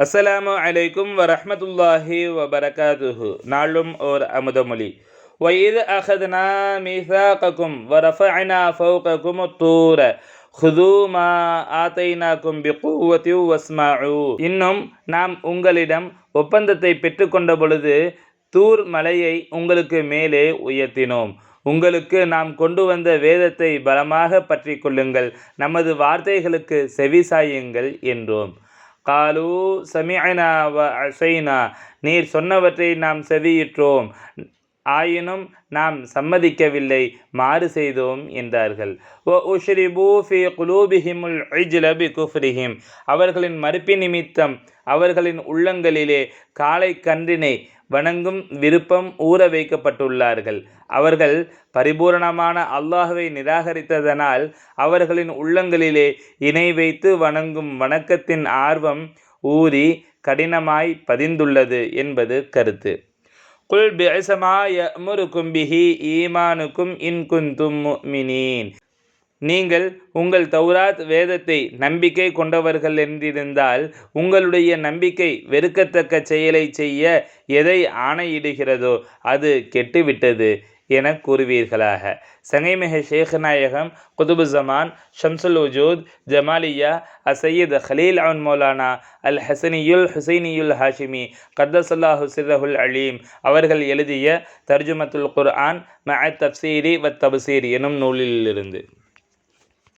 அஸ்ஸலாமு அலைக்கும் வரஹ்மத்துல்லாஹி வபரகாதுஹு நாளும் ஓர் அமுதமொழி وَإِذْ أَخَذْنَا مِيثَاقَكُمْ وَرَفَعْنَا فَوْقَكُمُ الطُّورَ خُذُوا مَا آتَيْنَاكُمْ بِقُوَّةٍ وَاسْمَعُوا இன்னும் நாம் உங்களிடம் ஒப்பந்தத்தை பெற்றுக்கொண்ட பொழுது தூர் மலையை உங்களுக்கு மேலே உயர்த்தினோம் உங்களுக்கு நாம் கொண்டு வந்த வேதத்தை பலமாக பற்றி கொள்ளுங்கள் நமது வார்த்தைகளுக்கு செவிசாயுங்கள் என்றோம் காலு சமிஅனா வ அசைனா. நீர் சொன்னவற்றை நாம் செவியிற்றோம். ஆயினும் நாம் சம்மதிக்கவில்லை மாறு செய்தோம் என்றார்கள். ஓ உஷ்ரிபூ ஃபி குலூபிஹிமுல் ஐஜ்லபி குஃப்ரிஹிம். அவர்களின் மறுப்பி நிமித்தம் அவர்களின் உள்ளங்களிலே காலை கன்றினை வணங்கும் விருப்பம் ஊற வைக்கப்பட்டுள்ளார்கள். அவர்கள் பரிபூரணமான அல்லாஹுவை நிராகரித்ததனால் அவர்களின் உள்ளங்களிலே இணை வைத்து வணங்கும் வணக்கத்தின் ஆர்வம் ஊறி கடினமாய் பதிந்துள்ளது என்பது கருத்து. குல் பிஅசமா யமுருக்கும் பிஹி ஈமானுக்கும் இன் குந்தும் நீங்கள் உங்கள் தௌராத் வேதத்தை நம்பிக்கை கொண்டவர்கள் என்றிருந்தால் உங்களுடைய நம்பிக்கை வெறுக்கத்தக்க செயலை செய்ய எதை ஆணையிடுகிறதோ அது கெட்டுவிட்டது. என கூறுவீர்களாக. சங்கைமிக ஷேഖநாயகம் குதுபு ஜமான் ஷம்சுல் உஜூத் ஜமாலியா அசையீத் ஹலீல் அவன் மௌலானா அல் ஹசனியுல் ஹுசைனியுல் ஹாஷிமி கத்தசல்லா ஹுசிரஹுல் அலீம் அவர்கள் எழுதிய தர்ஜுமத்துல் குர்ஆன் மஅ தப்சீரி வ தப்சீர் எனும் நூலிலிருந்து.